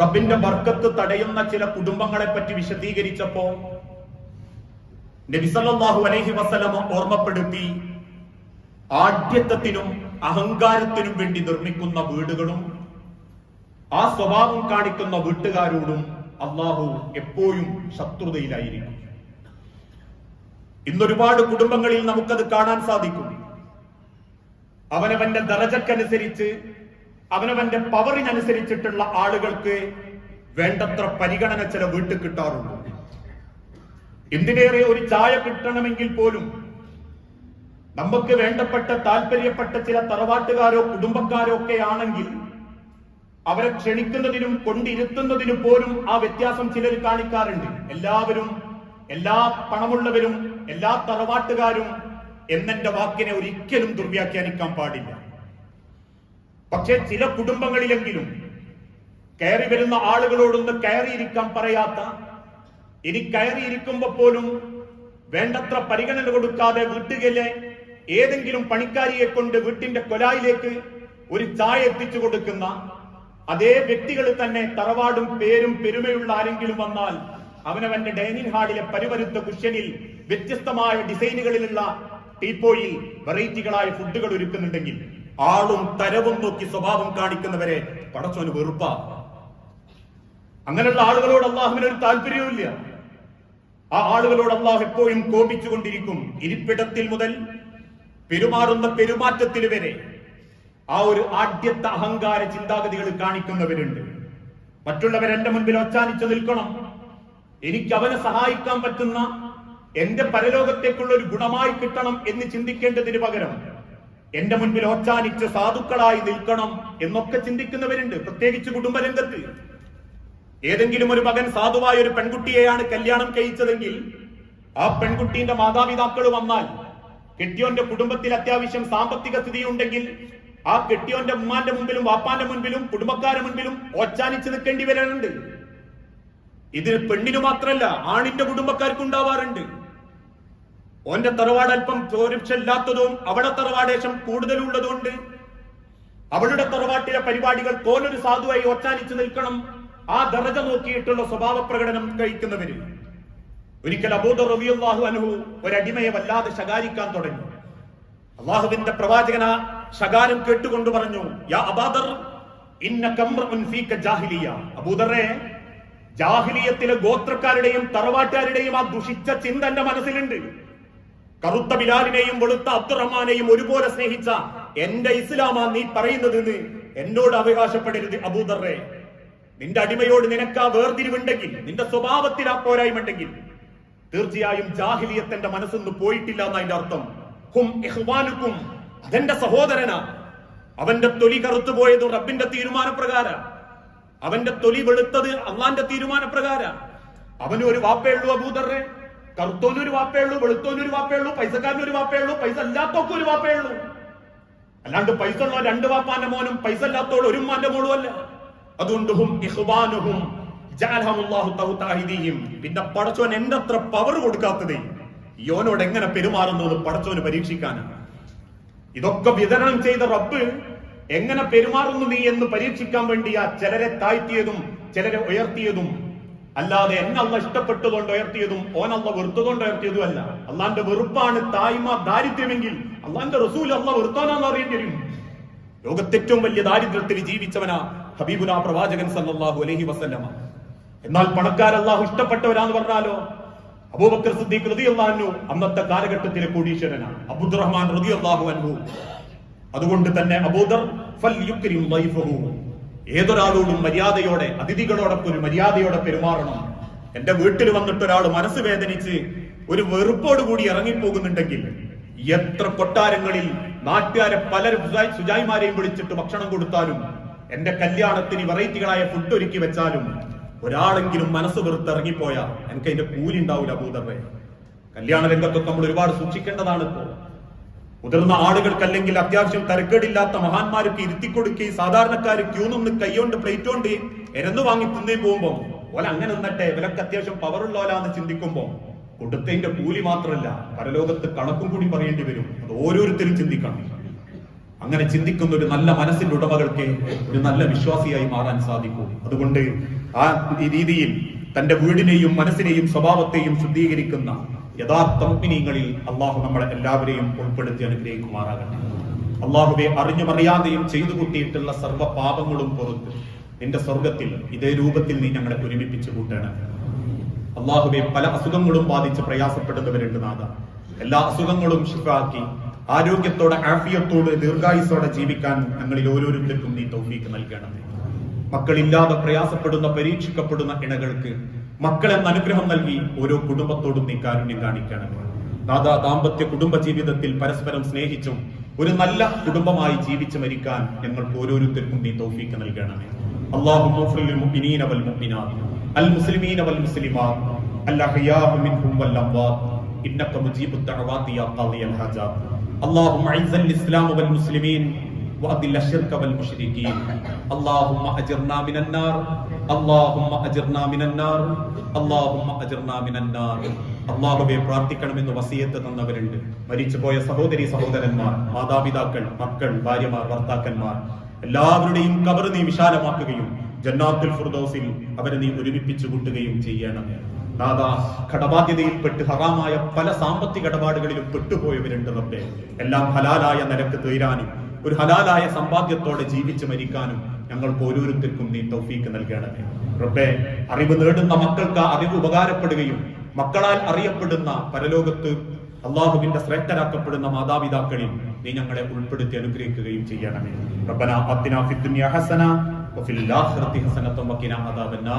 റബ്ബിന്റെ ബർക്കത്ത് തടയുന്ന ചില കുടുംബങ്ങളെ പറ്റി വിശദീകരിച്ചപ്പോ നബിസല്ലാഹു അലൈഹി വസ്ലമ ഓർമ്മപ്പെടുത്തി ആഢ്യത്വത്തിനും അഹങ്കാരത്തിനും വേണ്ടി നിർമ്മിക്കുന്ന വീടുകളും ആ സ്വഭാവം കാണിക്കുന്ന വീട്ടുകാരോടും അള്ളാഹു എപ്പോഴും ശത്രുതയിലായിരിക്കും. ഇന്നൊരുപാട് കുടുംബങ്ങളിൽ നമുക്കത് കാണാൻ സാധിക്കും. അവനവന്റെ ദറജക്കനുസരിച്ച് അവനവന്റെ പവറിനനുസരിച്ചിട്ടുള്ള ആളുകൾക്ക് വേണ്ടത്ര പരിഗണന ചില വീട്ടിൽ കിട്ടാറുണ്ട്. എന്തിനേറെ ഒരു ചായ കിട്ടണമെങ്കിൽ പോലും നമുക്ക് വേണ്ടപ്പെട്ട താല്പര്യപ്പെട്ട ചില തറവാട്ടുകാരോ കുടുംബക്കാരോ ഒക്കെ ആണെങ്കിൽ അവരെ ക്ഷണിക്കുന്നതിനും കൊണ്ടിരുത്തുന്നതിനും പോലും ആ വ്യത്യാസം ചിലർ കാണിക്കാറുണ്ട്. എല്ലാവരും എല്ലാ പണമുള്ളവരും എല്ലാ തറവാട്ടുകാരും എന്നെന്റെ വാക്കിനെ ഒരിക്കലും ദുർവ്യാഖ്യാനിക്കാൻ പാടില്ല. പക്ഷെ ചില കുടുംബങ്ങളിലെങ്കിലും കയറി വരുന്ന ആളുകളോടൊന്ന് കയറിയിരിക്കാൻ പറയാത്ത ഇനി കയറിയിരിക്കുമ്പോ പോലും വേണ്ടത്ര പരിഗണന കൊടുക്കാതെ വീട്ടുകളിലെ ഏതെങ്കിലും പണിക്കാരിയെ കൊണ്ട് വീട്ടിന്റെ കൊലായിലേക്ക് ഒരു ചായ എത്തിച്ചു കൊടുക്കുന്ന അതേ വ്യക്തികൾ തന്നെ തറവാടും പേരും പെരുമയുള്ള ആരെങ്കിലും വന്നാൽ അവനവന്റെ ഡൈനിങ് ഹാളിലെ പരിവരുത്ത കുഷ്യനിൽ വ്യത്യസ്തമായ ഡിസൈനുകളിലുള്ള ടീപ്പോയിൽ വെറൈറ്റികളായ ഫുഡുകൾ ഒരുക്കുന്നുണ്ടെങ്കിൽ ആളും തരവും നോക്കി സ്വഭാവം കാണിക്കുന്നവരെ പടച്ചോന് വെറുപ്പ. അങ്ങനെയുള്ള ആളുകളോട് അള്ളാഹുവിന് ഒരു താല്പര്യവുമില്ല. ആ ആളുകളോട് അള്ളാഹു എപ്പോഴും കോപിച്ചുകൊണ്ടിരിക്കും. ഇരിപ്പിടത്തിൽ മുതൽ പെരുമാറുന്ന പെരുമാറ്റത്തിൽ വരെ ആ ഒരു ആദ്യത്തെ അഹങ്കാര ചിന്താഗതികൾ കാണിക്കുന്നവരുണ്ട്. മറ്റുള്ളവർ എന്റെ മുൻപിൽ ഒച്ചാനിച്ചു നിൽക്കണം. എനിക്ക് അവനെ സഹായിക്കാൻ പറ്റുന്ന എന്റെ പരലോകത്തേക്കുള്ള ഒരു ഗുണമായി കിട്ടണം എന്ന് ചിന്തിക്കേണ്ടതിന് പകരം എന്റെ മുൻപിൽ ഓച്ചാനിച്ച് സാധുക്കളായി നിൽക്കണം എന്നൊക്കെ ചിന്തിക്കുന്നവരുണ്ട് പ്രത്യേകിച്ച് കുടുംബരംഗത്ത്. ഏതെങ്കിലും ഒരു മകൻ സാധുവായ ഒരു പെൺകുട്ടിയെയാണ് കല്യാണം കഴിച്ചതെങ്കിൽ ആ പെൺകുട്ടിയുടെ മാതാപിതാക്കൾ വന്നാൽ കെട്ടിയോന്റെ കുടുംബത്തിൽ അത്യാവശ്യം സാമ്പത്തിക സ്ഥിതി ഉണ്ടെങ്കിൽ ആ കെട്ടിയോന്റെ ഉമ്മാന്റെ മുമ്പിലും വാപ്പാന്റെ മുൻപിലും കുടുംബക്കാരുടെ മുൻപിലും ഓച്ചാനിച്ച് നിൽക്കേണ്ടി വരാറുണ്ട്. ഇതിൽ പെണ്ണിന് മാത്രല്ല ആണിന്റെ കുടുംബക്കാർക്ക് ഉണ്ടാവാറുണ്ട്. ഓന്റെ തറവാട് അല്പം ചോരിച്ചല്ലാത്തതും അവിടെ തറവാടേശം കൂടുതലുള്ളതുകൊണ്ട് അവളുടെ തറവാട്ടിലെ പരിപാടികൾ തോലൊരു സാധുവായി ഒച്ചാനിച്ച് നിൽക്കണം. ആ ദറജ നോക്കിയിട്ടുള്ള സ്വഭാവ പ്രകടനം കഴിക്കുന്നവര് ഒരിക്കൽ അബൂദ റബിയുള്ളാഹു അനുഹു ഒരടിമയെ വല്ലാതെ ശകാരിക്കാൻ തുടങ്ങി. അള്ളാഹുവിന്റെ പ്രവാചകന ശകാരം കേട്ടുകൊണ്ട് പറഞ്ഞു യാ അബാദർ ഇന്ന ജാഹിലിയത്തിലെ ഗോത്രക്കാരുടെയും തറവാട്ടുകാരുടെയും ആ ദുഷിച്ച ചിന്ത എന്റെ മനസ്സിലുണ്ട്. കറുത്ത ബിലാലിനെയും വെളുത്ത അബ്ദുറഹ്മാനെയും ഒരുപോലെ സ്നേഹിച്ച എന്റെ ഇസ്ലാമാ നീ പറയുന്നതെന്ന് എന്നോട് അവകാശപ്പെടരുത് അബൂദറെ നിന്റെ അടിമയോട് നിനക്ക് ആ വേർതിരിവുണ്ടെങ്കിൽ നിന്റെ സ്വഭാവത്തിൽ ആ പോരായ്മയുണ്ടെങ്കിൽ തീർച്ചയായും ജാഹിലിയത്തിന്റെ മനസ്സൊന്ന് പോയിട്ടില്ല എന്ന അതിന്റെ അർത്ഥം. ഹും ഇഹ്വാനുക്കും അതെന്റെ സഹോദരനാ. അവന്റെ തൊലി കറുത്തുപോയത് റബ്ബിന്റെ തീരുമാനപ്രകാര. അവന്റെ തൊലി വെളുത്തത് അള്ളാന്റെ തീരുമാനപ്രകാര. അവന് ഒരു വാപ്പേ ഉള്ളൂ അബൂദറെ കറുത്തോനും ഒരു വാപ്പേ ഉള്ളൂ വെളുത്തോന് ഒരു വാപ്പേ ഉള്ളൂ പൈസക്കാരന് ഒരു വാപ്പേ ഉള്ളൂ പൈസ അല്ലാത്തൊക്കെ ഒരു വാപ്പേ ഉള്ളൂ. അല്ലാണ്ട് പൈസ ഉള്ള രണ്ട് വാപ്പാന്റെ മോനും പൈസ ഇല്ലാത്തോട് ഒരു ഉമ്മാന്റെ മോളും അല്ല. അതുകൊണ്ട് പിന്നെ പടച്ചോൻ എന്റെ അത്ര പവർ കൊടുക്കാത്തതേ യോനോട് എങ്ങനെ പെരുമാറുന്നു എന്ന് പടച്ചോന് പരീക്ഷിക്കാനാണ്. ഇതൊക്കെ വിതരണം ചെയ്ത റബ്ബ് എങ്ങനെ പെരുമാറുന്നു നീ എന്ന് പരീക്ഷിക്കാൻ വേണ്ടിയാ ചിലരെ താഴ്ത്തിയതും ചിലരെ ഉയർത്തിയതും. അല്ലാതെ എന്നെ അല്ല ഇഷ്ടപ്പെട്ടുകൊണ്ട് ഉയർത്തിയതും ഓനല്ല വെറുത്തുകൊണ്ട് ഉയർത്തിയതും അല്ല അള്ളാന്റെ വെറുപ്പാണ് തായ്മ ദാരിദ്ര്യമെങ്കിൽ അള്ളാന്റെ റസൂൽ അള്ള വെറുത്താനാന്ന് അറിയേണ്ടി വരും ലോകത്തെ ഏറ്റവും വലിയ ദാരിദ്ര്യത്തിൽ ജീവിച്ചവനാ ഹബീബുല പ്രവാചകൻ സല്ലാഹു അലഹി വസല്ലമ. എന്നാൽ പണക്കാർ അള്ളാഹു ഇഷ്ടപ്പെട്ടവരാന്ന് പറഞ്ഞാലോ? അബൂബക്കർ സിദ്ദീഖ് റളിയല്ലാഹു അള്ളാഹു അന്നത്തെ കാലഘട്ടത്തിലെ കോടീശ്വരനാണ്. അബ്ദുറഹ്മാൻ അള്ളാഹു അൻഹു. അതുകൊണ്ട് തന്നെ അബൂദർ ഫൽ യുക്രിം ളൈഫഹു ഏതൊരാളോടും മര്യാദയോടെ അതിഥികളോടൊപ്പം ഒരു മര്യാദയോടെ പെരുമാറണം. എന്റെ വീട്ടിൽ വന്നിട്ട് ഒരാൾ മനസ്സ് വേദനിച്ച് ഒരു വെറുപ്പോട് കൂടി ഇറങ്ങിപ്പോകുന്നുണ്ടെങ്കിൽ എത്ര കൊട്ടാരങ്ങളിൽ നാട്ടുകാരെ സുജായ് സുജായിമാരെയും വിളിച്ചിട്ട് ഭക്ഷണം കൊടുത്താലും എന്റെ കല്യാണത്തിന് വെറൈറ്റികളായ ഫുഡ് ഒരുക്കി വെച്ചാലും ഒരാളെങ്കിലും മനസ്സ് വെറുത്ത് ഇറങ്ങിപ്പോയാ എനിക്ക് അതിന്റെ കൂലി ഉണ്ടാവില്ല അബൂദറെ കല്യാണ രംഗത്തൊക്കെ നമ്മൾ ഒരുപാട് സൂക്ഷിക്കേണ്ടതാണ് ഇപ്പോൾ. മുതിർന്ന ആളുകൾക്ക് അല്ലെങ്കിൽ അത്യാവശ്യം തരക്കേടില്ലാത്ത മഹാന്മാർക്ക് ഇരുത്തിക്കൊടുക്കുകയും സാധാരണക്കാർ ക്യൂ നിന്ന് കൈയോണ്ട് പ്ലേറ്റ് കൊണ്ട് എരന്നു വാങ്ങി തിന്നേ പോകുമ്പോ ഓല അങ്ങനെ നിന്നട്ടെ ഇവരൊക്കെ അത്യാവശ്യം പവറുള്ളവരാന്ന് ചിന്തിക്കുമ്പോ കൊടുത്തതിന്റെ കൂലി മാത്രമല്ല പരലോകത്ത് കണക്കും കൂടി പറയേണ്ടി വരും. അത് ഓരോരുത്തരും ചിന്തിക്കണം. അങ്ങനെ ചിന്തിക്കുന്ന ഒരു നല്ല മനസ്സിന്റെ ഉടമകൾക്ക് ഒരു നല്ല വിശ്വാസിയായി മാറാൻ സാധിക്കും. അതുകൊണ്ട് ആ രീതിയിൽ തന്റെ വീടിനെയും മനസ്സിനെയും സ്വഭാവത്തെയും ശുദ്ധീകരിക്കുന്ന യഥാർത്ഥ മുഗ്നീങ്ങളിൽ അള്ളാഹു നമ്മളെ എല്ലാവരെയും ഉൾപ്പെടുത്തി അനുഗ്രഹിക്കുമാറാകട്ടെ. അള്ളാഹുവെ അറിഞ്ഞുമറിയാതെയും ചെയ്തു കൂട്ടിയിട്ടുള്ള സർവ പാപങ്ങളും പുറത്ത് നിന്റെ സ്വർഗത്തിൽ ഇതേ രൂപത്തിൽ നീ ഞങ്ങളെ ഒരുമിപ്പിച്ചു കൂട്ടണം. അള്ളാഹുവെ പല അസുഖങ്ങളും ബാധിച്ച് പ്രയാസപ്പെടുന്നവരുണ്ട് നാഥ. എല്ലാ അസുഖങ്ങളും ഷിഫാക്കി ആരോഗ്യത്തോടെ ആഫിയത്തോടെ ദീർഘായുസോടെ ജീവിക്കാൻ ഞങ്ങളിൽ ഓരോരുത്തർക്കും നീ തൗഫീക്ക് നൽകണം മക്കളില്ലാതെ പ്രയാസപ്പെടുന്ന പരീക്ഷിക്കപ്പെടുന്ന ഇണകൾക്ക് മക്കളെന്ന അനുഗ്രഹം നൽകി ഓരോ കുടുംബത്തോടും നീ കാരുണ്യം കാണിക്കണമേ നാഥ ദാമ്പത്യ കുടുംബ ജീവിതത്തിൽ പരസ്പരം സ്നേഹിച്ചും ഒരു നല്ല കുടുംബമായി ജീവിച്ചു മരിക്കാൻ ഞങ്ങൾക്ക് ഓരോരുത്തർക്കും നീ തൗഫീക്ക് നൽകണമേ اللهم اغفر للمؤمنين والمؤمنات المسلمين والمسلمات الأحياء منهم والأموات إنك مجيب الدعوات يا قاضي الحاجات اللهم أعز الإسلام والمسلمين وأذل الشرك والمشركين اللهم أجرنا من النار اللهم أجرنا من النار اللهم أجرنا من النار അള്ളാഹുവെ പ്രാർത്ഥിക്കണമെന്ന് വസീയത്ത് തന്നവരുണ്ട് മരിച്ചുപോയ സഹോദരി സഹോദരന്മാർ മാതാപിതാക്കൾ മക്കൾ ഭാര്യമാർ ഭർത്താക്കന്മാർ എല്ലാവരുടെയും കബർ നീ വിശാലമാക്കുകയും ജന്നാത്തുൽ ഫുർദോസിൽ അവരെ നീ ഒരുമിപ്പിച്ചു കൂട്ടുകയും ചെയ്യണം നാഥ കടബാധ്യതയിൽപ്പെട്ട് ഹറാമായ പല സാമ്പത്തിക ഇടപാടുകളിലും പെട്ടുപോയവരുണ്ട് റബ്ബെ എല്ലാം ഹലാലായ നിരക്ക് തീരാനും ഒരു ഹലാലായ സമ്പാദ്യത്തോടെ ജീവിച്ച് മരിക്കാനും ഞങ്ങൾക്ക് ഓരോരുത്തർക്കും നീ തൗഫീക്ക് നൽകണമേ. റബ്ബെ അറിവ് നേടുന്ന മക്കൾക്ക് അറിവ് ഉപകാരപ്പെടുകയും മക്കളാൽ അറിയപ്പെടുന്ന പരലോകത്ത് അള്ളാഹുവിന്റെ ശ്രേഷ്ഠരാക്കപ്പെടുന്ന മാതാപിതാക്കളിൽ നീ ഞങ്ങളെ ഉൾപ്പെടുത്തി അനുഗ്രഹിക്കുകയും ചെയ്യണമേ. റബ്ബന ഫിദ്ദുനിയ ഹസന വഫിൽ ആഖിറതി ഹസനത്തും വഖിന അദാബന്നാർ.